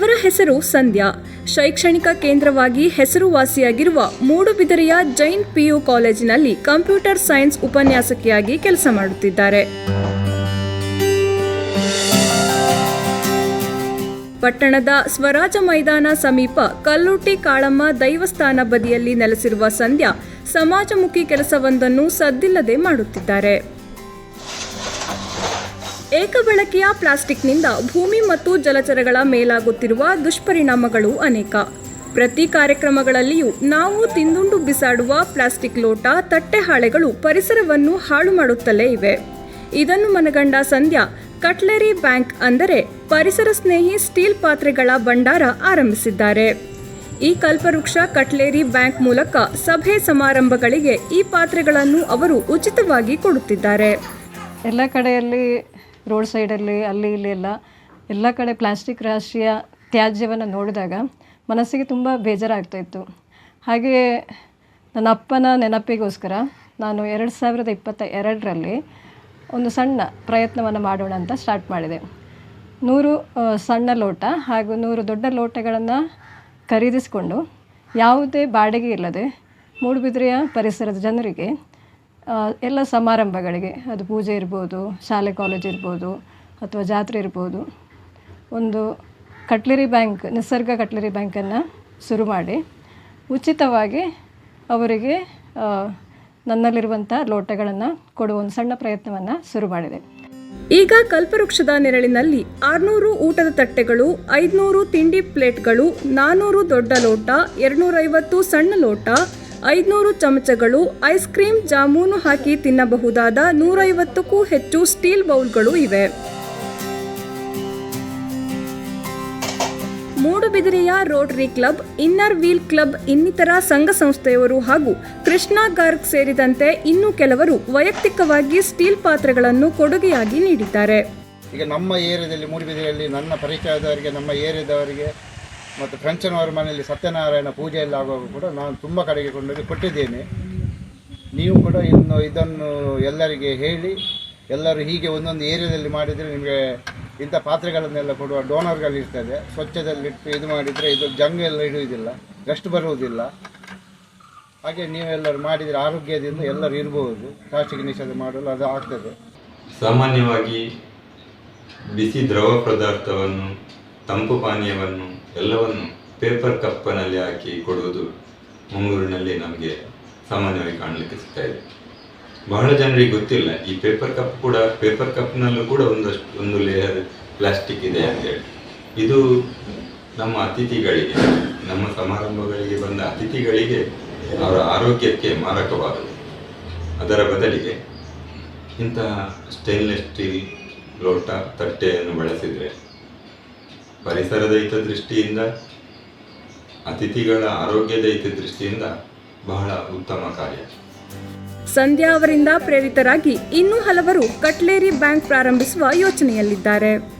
ಇವರ ಹೆಸರು ಸಂಧ್ಯಾ. ಶೈಕ್ಷಣಿಕ ಕೇಂದ್ರವಾಗಿ ಹೆಸರುವಾಸಿಯಾಗಿರುವ ಮೂಡುಬಿದರೆಯ ಜೈನ್ ಪಿಯು ಕಾಲೇಜಿನಲ್ಲಿ ಕಂಪ್ಯೂಟರ್ ಸೈನ್ಸ್ ಉಪನ್ಯಾಸಕಿಯಾಗಿ ಕೆಲಸ ಮಾಡುತ್ತಿದ್ದಾರೆ. ಪಟ್ಟಣದ ಸ್ವರಾಜ ಮೈದಾನ ಸಮೀಪ ಕಲ್ಲುಟ್ಟಿ ಕಾಳಮ್ಮ ದೈವಸ್ಥಾನ ಬದಿಯಲ್ಲಿ ನೆಲೆಸಿರುವ ಸಂಧ್ಯಾ ಸಮಾಜಮುಖಿ ಕೆಲಸವೊಂದನ್ನು ಸದ್ದಿಲ್ಲದೆ ಮಾಡುತ್ತಿದ್ದಾರೆ. ಏಕಬಳಕೆಯ ಪ್ಲಾಸ್ಟಿಕ್ನಿಂದ ಭೂಮಿ ಮತ್ತು ಜಲಚರಗಳ ಮೇಲಾಗುತ್ತಿರುವ ದುಷ್ಪರಿಣಾಮಗಳು ಅನೇಕ. ಪ್ರತಿ ಕಾರ್ಯಕ್ರಮಗಳಲ್ಲಿಯೂ ನಾವು ತಿಂದುಂಡು ಬಿಸಾಡುವ ಪ್ಲಾಸ್ಟಿಕ್ ಲೋಟ ತಟ್ಟೆ ಹಾಳೆಗಳು ಪರಿಸರವನ್ನು ಹಾಳು ಮಾಡುತ್ತಲೇ ಇವೆ. ಇದನ್ನು ಮನಗಂಡ ಸಂಧ್ಯಾ, ಕಟ್ಲರಿ ಬ್ಯಾಂಕ್ ಅಂದರೆ ಪರಿಸರ ಸ್ನೇಹಿ ಸ್ಟೀಲ್ ಪಾತ್ರೆಗಳ ಭಂಡಾರ ಆರಂಭಿಸಿದ್ದಾರೆ. ಈ ಕಲ್ಪವೃಕ್ಷ ಕಟ್ಲೇರಿ ಬ್ಯಾಂಕ್ ಮೂಲಕ ಸಭೆ ಸಮಾರಂಭಗಳಿಗೆ ಈ ಪಾತ್ರೆಗಳನ್ನು ಅವರು ಉಚಿತವಾಗಿ ಕೊಡುತ್ತಿದ್ದಾರೆ. ಎಲ್ಲ ಕಡೆಯಲ್ಲಿ ರೋಡ್ ಸೈಡಲ್ಲಿ, ಅಲ್ಲಿ, ಇಲ್ಲಿ ಎಲ್ಲ ಎಲ್ಲ ಕಡೆ ಪ್ಲಾಸ್ಟಿಕ್ ರಾಶಿಯ ತ್ಯಾಜ್ಯವನ್ನು ನೋಡಿದಾಗ ಮನಸ್ಸಿಗೆ ತುಂಬ ಬೇಜಾರಾಗ್ತಾಯಿತ್ತು ಹಾಗೆಯೇ ನನ್ನ ಅಪ್ಪನ ನೆನಪಿಗೋಸ್ಕರ ನಾನು ಎರಡು ಸಾವಿರದ ಇಪ್ಪತ್ತ ಎರಡರಲ್ಲಿ ಒಂದು ಸಣ್ಣ ಪ್ರಯತ್ನವನ್ನು ಮಾಡೋಣ ಅಂತ ಸ್ಟಾರ್ಟ್ ಮಾಡಿದೆ. ನೂರು ಸಣ್ಣ ಲೋಟ ಹಾಗೂ ನೂರು ದೊಡ್ಡ ಲೋಟಗಳನ್ನು ಖರೀದಿಸಿಕೊಂಡು ಯಾವುದೇ ಬಾಡಿಗೆ ಇಲ್ಲದೆ ಮೂಡುಬಿದಿರೆಯ ಪರಿಸರದ ಜನರಿಗೆ ಎಲ್ಲ ಸಮಾರಂಭಗಳಿಗೆ, ಅದು ಪೂಜೆ ಇರ್ಬೋದು, ಶಾಲೆ ಕಾಲೇಜ್ ಇರ್ಬೋದು, ಅಥವಾ ಜಾತ್ರೆ ಇರ್ಬೋದು, ಒಂದು ಕಟ್ಲರಿ ಬ್ಯಾಂಕ್, ನಿಸರ್ಗ ಕಟ್ಲರಿ ಬ್ಯಾಂಕನ್ನು ಶುರು ಮಾಡಿ, ಉಚಿತವಾಗಿ ಅವರಿಗೆ ನನ್ನಲ್ಲಿರುವಂಥ ಲೋಟಗಳನ್ನು ಕೊಡುವ ಒಂದು ಸಣ್ಣ ಪ್ರಯತ್ನವನ್ನು ಶುರು ಮಾಡಿದೆ. ಈಗ ಕಲ್ಪವೃಕ್ಷದ ನೆರಳಿನಲ್ಲಿ ಆರುನೂರು ಊಟದ ತಟ್ಟೆಗಳು, ಐದುನೂರು ತಿಂಡಿ ಪ್ಲೇಟ್ಗಳು, ನಾನೂರು ದೊಡ್ಡ ಲೋಟ, ಎರಡುನೂರೈವತ್ತು ಸಣ್ಣ ಲೋಟ ಐದುನೂರು ಚಮಚಗಳು ಐಸ್ ಕ್ರೀಮ್, ಜಾಮೂನು ಹಾಕಿ ತಿನ್ನಬಹುದಾದ ನೂರೈವತ್ತಕ್ಕೂ ಹೆಚ್ಚು ಸ್ಟೀಲ್ ಬೌಲ್ಗಳು ಇವೆ. ಮೂಡುಬಿದಿರೆಯ Rotary club, inner wheel club ಇನ್ನಿತರ ಸಂಘ ಸಂಸ್ಥೆಯವರು ಹಾಗೂ ಕೃಷ್ಣ ಗಾರ್ಗ್ ಸೇರಿದಂತೆ ಇನ್ನೂ ಕೆಲವರು ವೈಯಕ್ತಿಕವಾಗಿ ಸ್ಟೀಲ್ ಪಾತ್ರೆಗಳನ್ನು ಕೊಡುಗೆಯಾಗಿ ನೀಡಿದ್ದಾರೆ. ಈಗ ನಮ್ಮ ಏರಿಯಾದಲ್ಲಿ, ಮೂಡುಬಿದಿರೆಯಲ್ಲಿ ನನ್ನ ಪರಿಚಯದವರಿಗೆ, ನಮ್ಮ ಏರಿಯಾದವರಿಗೆ ಮತ್ತು ಫ್ರೆಂಚನವರ ಮನೆಯಲ್ಲಿ ಸತ್ಯನಾರಾಯಣ ಪೂಜೆ ಎಲ್ಲ ಆಗುವಾಗ ಕೂಡ ನಾನು ತುಂಬ ಕಡೆಗೆ ಕೊಂಡೋಗಿ ಕೊಟ್ಟಿದ್ದೇನೆ. ನೀವು ಕೂಡ ಇನ್ನು ಇದನ್ನು ಎಲ್ಲರಿಗೆ ಹೇಳಿ, ಎಲ್ಲರೂ ಹೀಗೆ ಒಂದೊಂದು ಏರಿಯಾದಲ್ಲಿ ಮಾಡಿದರೆ ನಿಮಗೆ ಇಂಥ ಪಾತ್ರೆಗಳನ್ನೆಲ್ಲ ಕೊಡುವ ಡೋನರ್ಗಳು ಇರ್ತದೆ. ಸ್ವಚ್ಛದಲ್ಲಿಟ್ಟು ಇದು ಮಾಡಿದರೆ ಇದು ಜಂಗ ಎಲ್ಲ ಹಿಡಿಯುವುದಿಲ್ಲ ಗಸ್ಟ್ ಬರುವುದಿಲ್ಲ. ಹಾಗೆ ನೀವೆಲ್ಲರೂ ಮಾಡಿದರೆ ಆರೋಗ್ಯದಿಂದ ಎಲ್ಲರೂ ಇರಬಹುದು. ಪ್ಲಾಸ್ಟಿಕ್ ನಿಷೇಧ ಮಾಡಲು ಅದು ಆಗ್ತದೆ. ಸಾಮಾನ್ಯವಾಗಿ ಬಿಸಿ ದ್ರವ ಪದಾರ್ಥವನ್ನು ತಂಪು ಪಾನೀಯವನ್ನು ಎಲ್ಲವನ್ನು ಪೇಪರ್ ಕಪ್ಪನಲ್ಲಿ ಹಾಕಿ ಕೊಡುವುದು ಮಂಗಳೂರಿನಲ್ಲಿ ನಮಗೆ ಸಾಮಾನ್ಯವಾಗಿ ಕಾಣಲಿಕ್ಕೆ ಸಿಗ್ತಾ ಇದೆ. ಬಹಳ ಜನರಿಗೆ ಗೊತ್ತಿಲ್ಲ, ಈ ಪೇಪರ್ ಕಪ್ ಕೂಡ ಪೇಪರ್ ಕಪ್ನಲ್ಲೂ ಕೂಡ ಒಂದಷ್ಟು, ಒಂದು ಲೇಯರ್ ಪ್ಲಾಸ್ಟಿಕ್ ಇದೆ ಅಂತೇಳಿ ಇದು ನಮ್ಮ ಅತಿಥಿಗಳಿಗೆ, ನಮ್ಮ ಸಮಾರಂಭಗಳಿಗೆ ಬಂದ ಅತಿಥಿಗಳಿಗೆ ಅವರ ಆರೋಗ್ಯಕ್ಕೆ ಮಾರಕವಾದದ್ದು. ಅದರ ಬದಲಿಗೆ ಇಂತಹ ಸ್ಟೇನ್ಲೆಸ್ ಸ್ಟೀಲ್ ಲೋಟ ತಟ್ಟೆಯನ್ನು ಬಳಸಿದರೆ ಪರಿಸರದ ಹಿತದೃಷ್ಟಿಯಿಂದ ಅತಿಥಿಗಳ ಆರೋಗ್ಯದ ಹಿತದೃಷ್ಟಿಯಿಂದ ಬಹಳ ಉತ್ತಮ ಕಾರ್ಯ. ಸಂಧ್ಯಾ ಅವರಿಂದ ಪ್ರೇರಿತರಾಗಿ ಇನ್ನೂ ಹಲವರು ಕಟ್ಲೇರಿ ಬ್ಯಾಂಕ್ ಪ್ರಾರಂಭಿಸುವ ಯೋಚನೆಯಲ್ಲಿದ್ದಾರೆ.